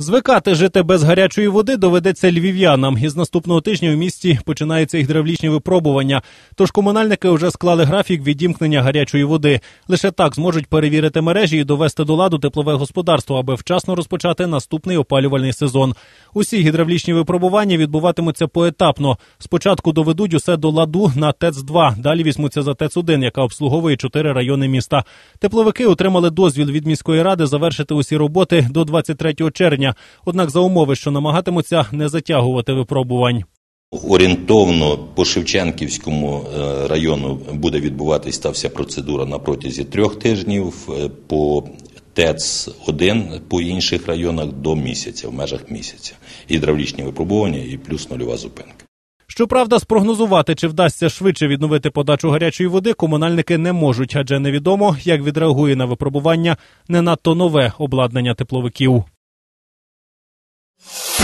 Звикати жити без гарячої води доведеться львів'янам. Із наступного тижня в місті починаються гідравлічні випробування. Тож комунальники вже склали графік відімкнення гарячої води. Лише так зможуть перевірити мережі і довести до ладу теплове господарство, аби вчасно розпочати наступний опалювальний сезон. Усі гідравлічні випробування відбуватимуться поетапно. Спочатку доведуть усе до ладу на ТЕЦ 2 Далі візьмуться за ТЕЦ 1 яка обслуговує чотири райони міста. Тепловики отримали дозвіл від міської ради завершити усі роботи до 23 червня. Однак за умови, що намагатимуться не затягувати випробувань. Орієнтовно по Шевченківському е, району буде відбуватись та вся процедура на протязі трьох тижнів. е, По ТЕЦ 1 по інших районах до місяця, в межах місяця. Гідравлічні випробування і плюс нульова зупинка. Щоправда, спрогнозувати, чи вдасться швидше відновити подачу гарячої води, комунальники не можуть, адже невідомо, як відреагує на випробування не надто нове обладнання тепловиків. you